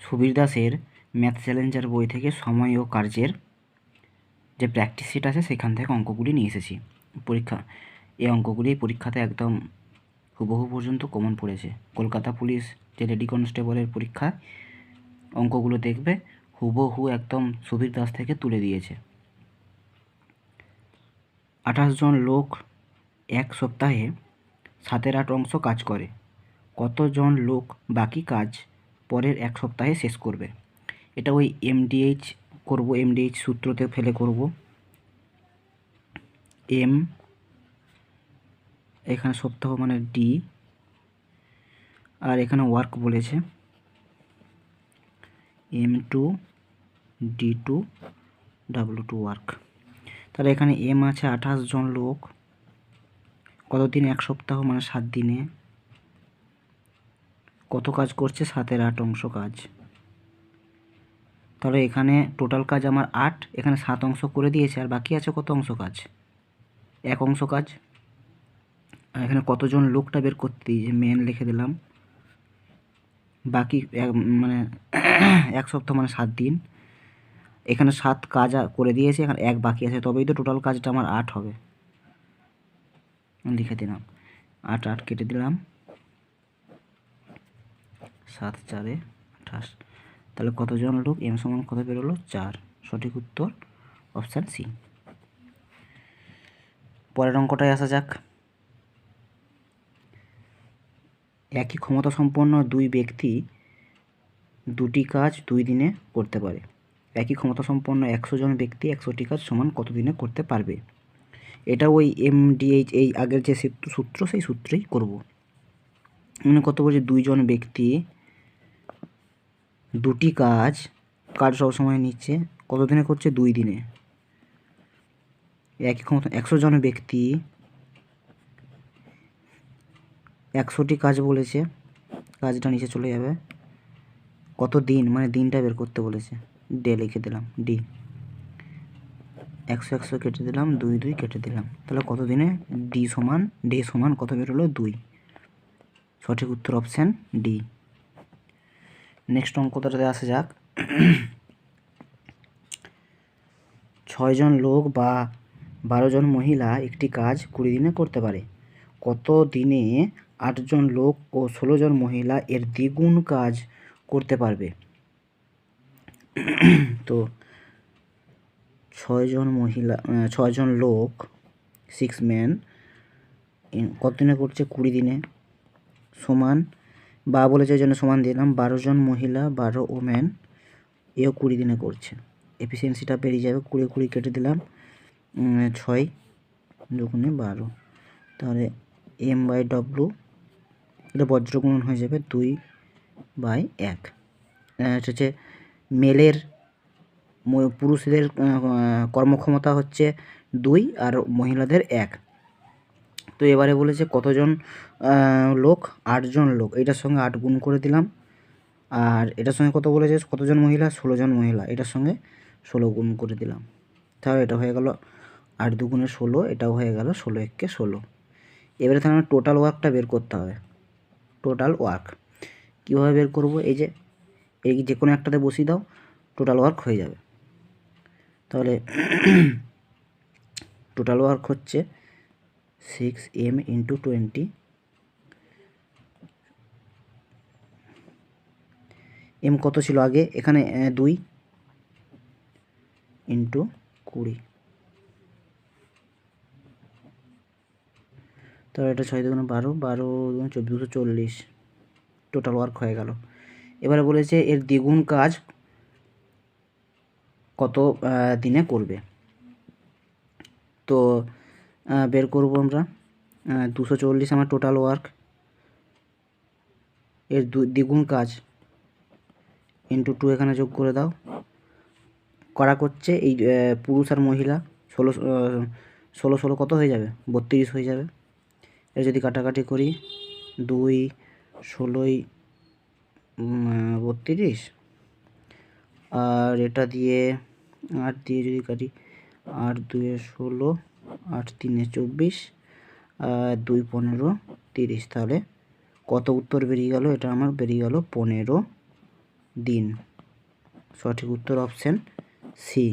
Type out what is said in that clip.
সুবীর দাসের math Challenger বই থেকে সময় ও কার্যের যে প্র্যাকটিস শিট আছে, সেখান থেকে অঙ্কগুলি নিয়ে এসেছি। পরীক্ষা এই অঙ্কগুলি পরীক্ষাতে একদম হুবহু পর্যন্ত কমন পড়েছে। কলকাতা পুলিশ যে লেডি কনস্টেবলের পরীক্ষায় অঙ্কগুলো দেখবে, হুবহু একদম সুবীর দাস থেকে তুলে দিয়েছে। আঠাশ জন লোক এক সপ্তাহে সাতের আট অংশ কাজ করে। কতজন লোক বাকি কাজ পরের এক সপ্তাহে শেষ করবে। এটা ওই এমডিএইচ করব এমডিএইচ সূত্রতে ফেলে করব। এম এখানে সপ্তাহ মানে ডি আর এখানে ওয়ার্ক বলেছে। M two D two W two work তাহলে এখানে এম আছে আঠাশ জন লোক। কত দিন এক সপ্তাহ মানে সাত দিনে। কত কাজ করছে সাতের আট অংশ কাজ। তাহলে এখানে টোটাল কাজ আমার আট, এখানে সাত অংশ করে দিয়েছে, আর বাকি আছে কত অংশ কাজ? এক অংশ কাজ। এখানে কতজন লোকটা বের করতে দিয়েছে মেন লিখে দিলাম। বাকি মানে এক সপ্তাহ মানে সাত দিন। এখানে সাত কাজ করে দিয়েছে, এখানে এক বাকি আছে, তবেই তো টোটাল কাজটা আমার আট হবে। লিখে দিলাম। আট আট কেটে দিলাম। সাত, চারে আঠাশ। তাহলে কতজন লোক? এম সমান কত বেরোলো? চার। সঠিক উত্তর অপশান সি পরের অঙ্কটায় আসা যাক। একই ক্ষমতা সম্পন্ন দুই ব্যক্তি দুটি কাজ দুই দিনে করতে পারে। একই ক্ষমতা সম্পন্ন একশো জন ব্যক্তি একশোটি কাজ সমান কত দিনে করতে পারবে? এটা ওই এমডিএইচ এই আগের যে সূত্র- সেই সূত্রেই করব। মানে কত বলছে দুইজন ব্যক্তি দুটি কাজ কাজ সবসময় নিচ্ছে? কত দিনে করছে? দুই দিনে। একই ক্ষমতা, একশো জন ব্যক্তি। একশোটি কাজ বলেছে, কাজটা নিচে চলে যাবে। কত দিন? মানে দিনটা বের করতে বলেছে। ডে লিখে দিলাম ডি একশো একশো কেটে দিলাম, দুই দুই কেটে দিলাম। তাহলে কত দিনে? ডি সমান ডে সমান কত বের হলো? দুই। সঠিক উত্তর অপশান ডি নেক্সট অঙ্কটাতে আসা যাক। ছয়জন লোক বা বারো জন মহিলা একটি কাজ কুড়ি দিনে করতে পারে। কত দিনে আটজন লোক ও ষোলো জন মহিলা এর দ্বিগুণ কাজ করতে পারবে? তো ছয়জন মহিলা ছয়জন লোক সিক্স ম্যান কত দিনে করছে? কুড়ি দিনে। সমান বা বলেছে ওই জন্য সমান দিলাম, বারো জন মহিলা, বারো ওম্যান এও কুড়ি দিনে করছে। এফিসিয়েন্সিটা বেরিয়ে যাবে, কুড়ি কুড়ি কেটে দিলাম ছয় দুগুণে বারো। তাহলে এম বাই ডব্লু এটা বজ্রগুণন হয়ে যাবে দুই বাই এক। হচ্ছে মেলের, পুরুষদের কর্মক্ষমতা হচ্ছে দুই আর মহিলাদের এক। তো এবারে বলেছে কতজন লোক? আটজন লোক। এটার সঙ্গে আট গুণ করে দিলাম। আর এটার সঙ্গে কত বলেছে? কতজন মহিলা? ষোলো জন মহিলা। এটার সঙ্গে ষোলো গুণ করে দিলাম। তাহলে এটা হয়ে গেল আট দুগুণে ষোলো, এটাও হয়ে গেল ষোলো এককে ষোলো। এবারে তাহলে টোটাল ওয়ার্কটা বের করতে হবে। টোটাল ওয়ার্ক কীভাবে বের করব? এই যে এই যে কোনো একটাতে বসিয়ে দাও টোটাল ওয়ার্ক হয়ে যাবে। তাহলে টোটাল ওয়ার্ক হচ্ছে six M into twenty M কত ছিল আগে? এখানে দুই ইন্টু কুড়ি। তাহলে এটা ছয় দুগুণে বারো বারো দুশো চল্লিশ। টোটাল ওয়ার্ক হয়ে গেল। এবারে বলেছে এর দ্বিগুণ কাজ কত দিনে করবে। তো বের করব আমরা। দুশো চল্লিশ আমার টোটাল ওয়ার্ক এর দ্বিগুণ কাজ। ইন্টু টু এখানে যোগ করে দাও। করা করছে এই পুরুষ আর মহিলা। ষোলো ষোলো ষোলো কত হয়ে যাবে? বত্রিশ হয়ে যাবে। এর যদি কাটাকাটি করি, দুই, ষোলোই বত্রিশ। আর এটা দিয়ে আট দিয়ে যদি কাটি আট দুয়ে ষোলো আট তিনে চব্বিশ দুই পনেরো, তিরিশ। তাহলে কত উত্তর বেরিয়ে গেল? এটা আমার বেরিয়ে গেল পনেরো দিন। সঠিক উত্তর অপশান সি